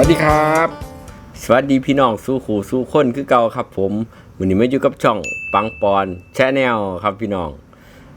วัสดีครับ สวัสดีพี่น้องสู้ขู่สู้คนคือเก่าครับ ผมมือนี้มาอยู่กับช่องปังปอนแชแนลครับพี่น้อง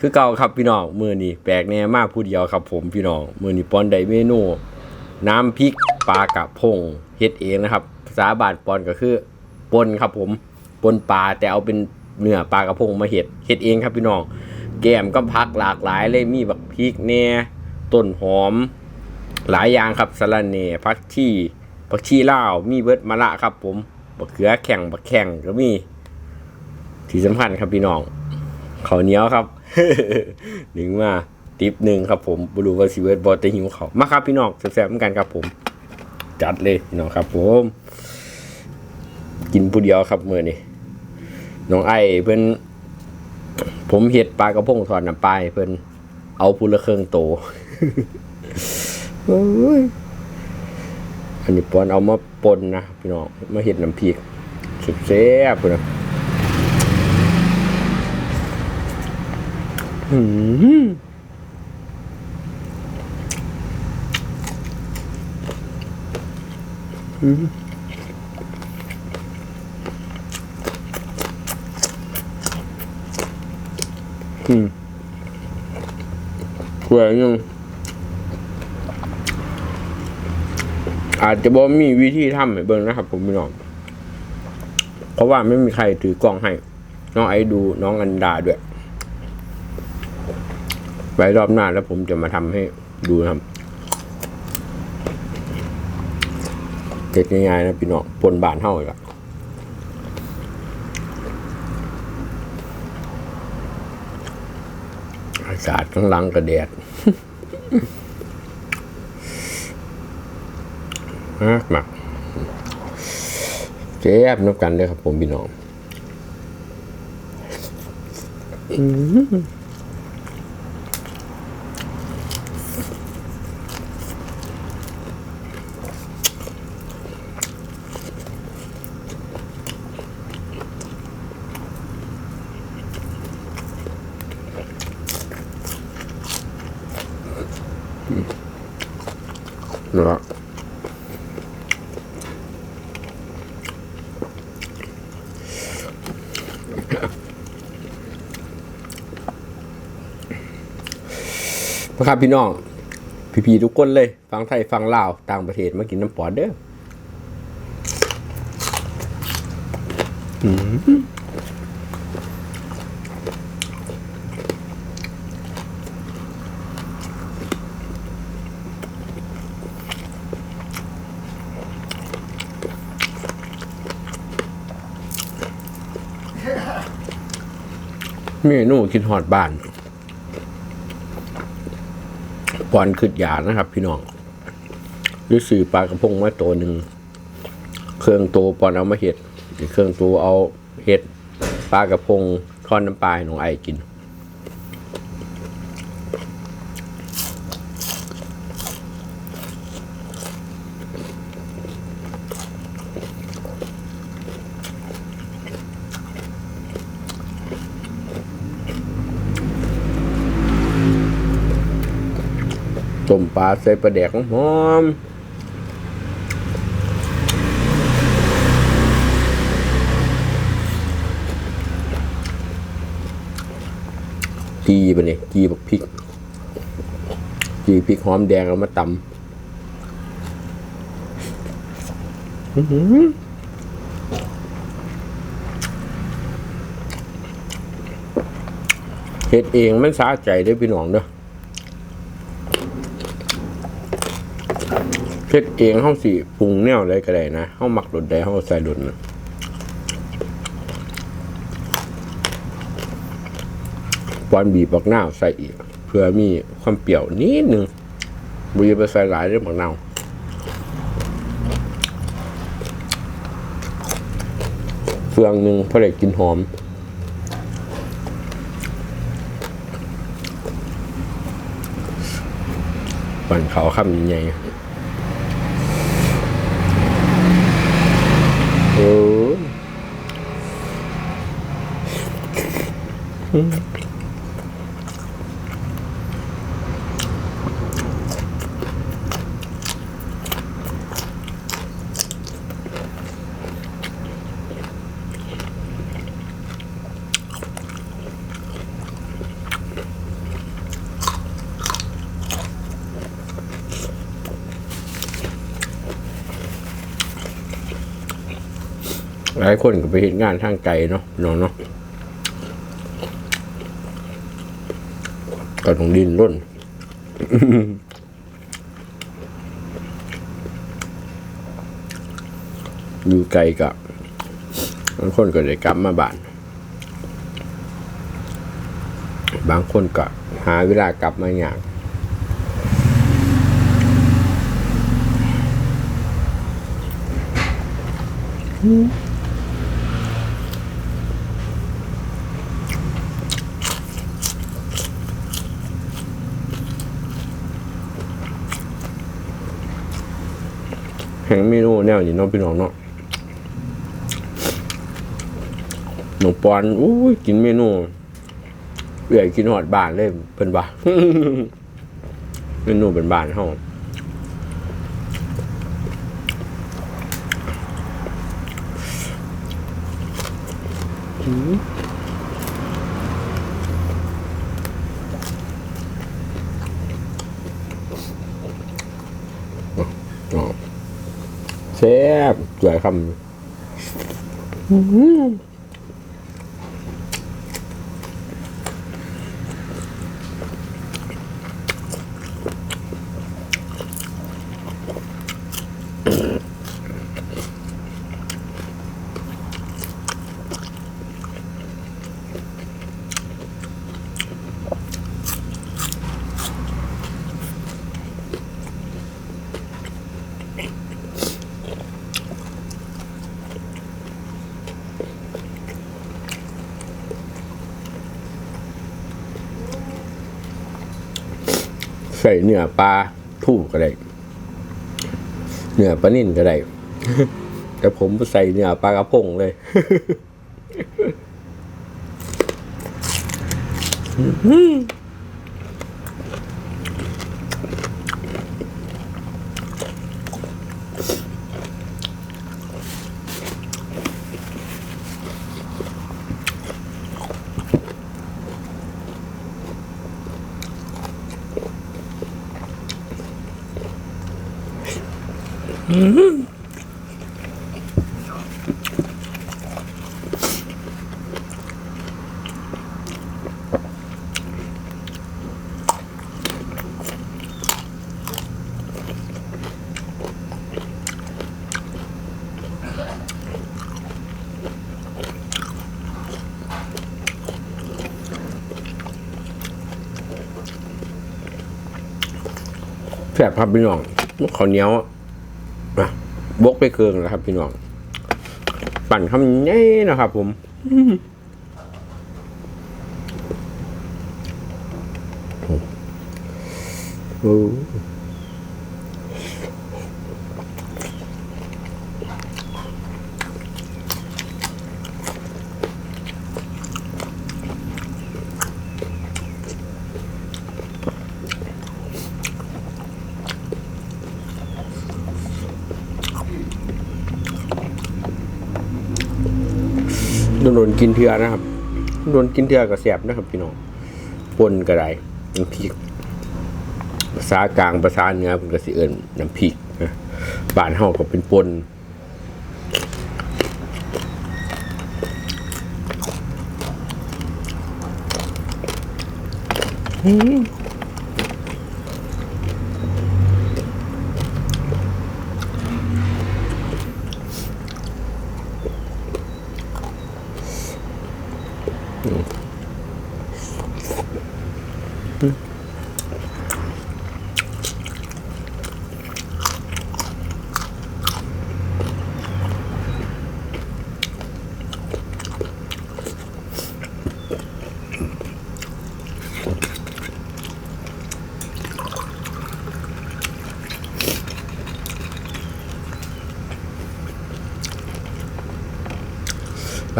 คือเก่าครับพี่น้องมือนี้แปลกแน่มากผู้เดียวครับ ผมพี่น้องมือนี้ปอนได้เมนู น้ำพริกปลากระพงเฮ็ดเองนะครับภาษาบาทปอนก็คือปนครับ ผมปนปลาแต่เอาเป็นเนื้อปลากระพงมาเฮ็ดเฮ็ดเองครับพี่น้อง แกมก็พักหลากหลายเลยมีแบักพริกแน่ต้นหอม หลายอย่างครับสะระเน่ผักชี ผักชีลาวมีเบิดมะละครับ ผมบักเขือแข่งบักแข่งก็มี ที่สำคัญครับพี่น้องเขาเหนียวครับหนึ่งมาติปหนึ่งครับ ผมบรูว่าสิเวิร์ดบอแต่หิวเขามาครับพี่น้องแซ่บๆเหมือนกันครับ ผม จัดเลยพี่น้องครับ ผม กินผู้เดียวครับเมื้อนี้น้องไอ้เพิ่อนผมเฮ็ดปลากระพงทอดน้ำปลาให้เพิ่อนเอาผู้ละเครื่องโต อันนี้ปอนเอามาปนนะพี่น้องมาเห็ดน้ำพริกสุดแซ่บเลยนะอืมอืมอืมสวยยัง อาจจะบ่มีวิธีทำให้เบิ่งนะครับ ผมพี่น้อง เพราะว่าไม่มีใครถือกล้องให้ น้องไอ้ดูน้องอันดาด้วย ไว้รอบหน้าแล้วผมจะมาทำให้ดูนะครับเก็ดง่ายๆนะพี่น้องปนบานเท่าอีกละอากาศข้างหลังกระแดด มากมากเจ๊บนับกันด้วยครับผมพี่น้อง อื้อ นะครับพี่น้อง พี่ๆทุกคนเลยฟังไทยฟังลาวต่างประเทศมากินน้ำปอดเด้ออืมเมนูกินหอดบ้าน ปอนขึ้นยานะครับ พี่น้องด้วยสื่อปลากระพงมาตัวหนึ่งเครื่องตัวปอนเอามาเห็ดเครื่องตัวเอาเห็ดปลากระพงทอดน้ำปลาหนองไอกิน มปลาใส่ปลาแดกหอมกีบะเนี่ยกีบักพริกกีพริกหอมแดงเอามาตำอื้อหือเฮ็ดเองมันสาใจด้อพี่น้องเด้อ เฮ็ดเองเฮาสิปรุงแนวใดก็ได้นะเฮามักรสใดเฮาใส่รสนะปอนบีบบักนาวใส่อีก เพื่อมีความเปรี้ยวนิดนึงบ่อย่าไปใส่หลายเด้อบักนาวเฟืองหนึ่งพอได้กินหอมปั่นเขาคำใหญ่ หลายคนก็ไปเห็นงานทางไกลเนาะเนาะเนาะ ก็ต้องดินร่นอยู่ไกลกับบางคนก็ได้กลับมาบ้าน บางคนก็หาเวลากลับมาอย่างแห่ มนูแนวนี้เน้องพี่น้องเนาะหนูปอนอู้ยกินเมนูเอื่อยกินหอดบานเลยเพิ่นว่าเมนูเป็นบานเฮาอ๋อ แซ่บสวยคำ ใส่เนื้อปลาทูก็ได้ เนื้อปลานิ่นก็ได้ แต่ผมใส่เนื้อปลากระพงเลย แซ่บครับพี่น้องข้าวเหนียวอะ บกไปเคืองนะครับ พี่น้อง ปั่นคำนี้นะครับ ผมโอ้ โดนกินเทือนะครับโดนกินเทือก็แซ่บนะครับพี่น้องปนก็ได้น้ำพริกภาษากลางภาษาเหนือเป็นกระสิเอิญน้ำพริกนะบานเฮาก็เป็นปนหล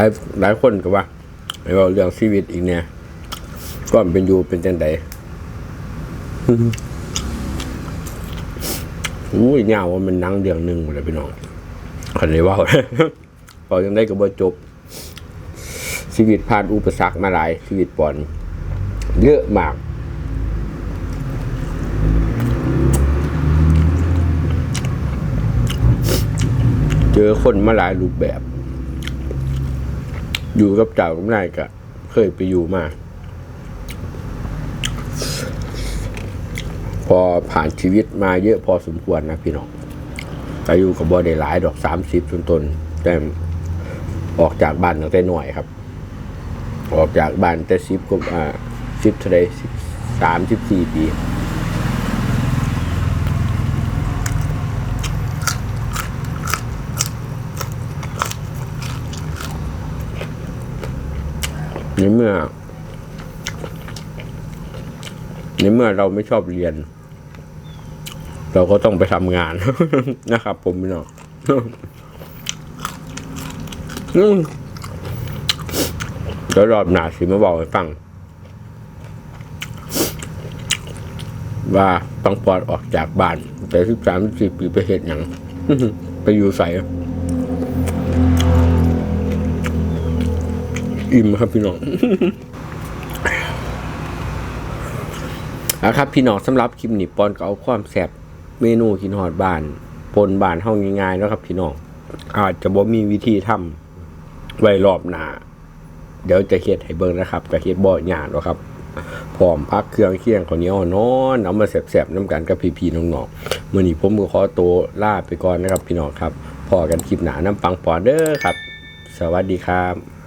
ายหลายคนก็ว่าไม่ว่าเรื่องชีวิตอีกเนี่ยก่อนเป็นอยู่เป็นจังไดอุ้ยเงาว่ามันหนังเดืองหนึ่งหมดเลยพี่น้องคนเลยว่าพอยังได้ก็บ่จบ ชีวิตผ่านอุปสรรคมาหลาย ชีวิตปอนเยอะมากเจอคนมาหลายรูปแบบ อยู่กับเจ้ากับนายก็เคยไปอยู่มา พอผ่านชีวิตมาเยอะพอสมควรนะพี่น้องอายุกับบอได้หลายดอกสามสิบต้นๆแต่ออกจากบ้านตั้งแต่หน่อยครับ ออกจากบ้านแต่สิบก็อ่าสิบเท่าไรสิบสามสิบสี่ปี ในเมื่อ ในเมื่อเราไม่ชอบเรียน เราก็ต้องไปทำงานนะครับ ผมพี่น้องอืมเดี๋ยวรอบหนาสิมาบอกให้ฟัง ว่าต้องปลอดออกจากบ้าน แต่สิบสามสี่ปีไปเหตุอย่าง ไปอยู่ใส่ อิ่มครับพี่น้องอะครับพี่น้องสำหรับคลิปนี้ปอนก็เอาความแซบเมนูกินหอดบานปนบานเฮาง่ายๆนะครับ พี่น้องอาจจะบ่มีวิธีทำไว้รอบหน้าเดี๋ยวจะเฮ็ดให้เบิ่งนะครับก็เฮ็ดบ่ยากหรอกครับพร้อมพักเครื่องเคียงข้าวเหนียวนอนเอามาแซบๆน้ำกันกับพี่ๆน้องๆมื้อนี้ผมก็ขอตัวลาไปก่อนนะครับ พี่น้องครับพอกันคลิปหน้าน้ำปังปอนเด้อครับ สวัสดีครับ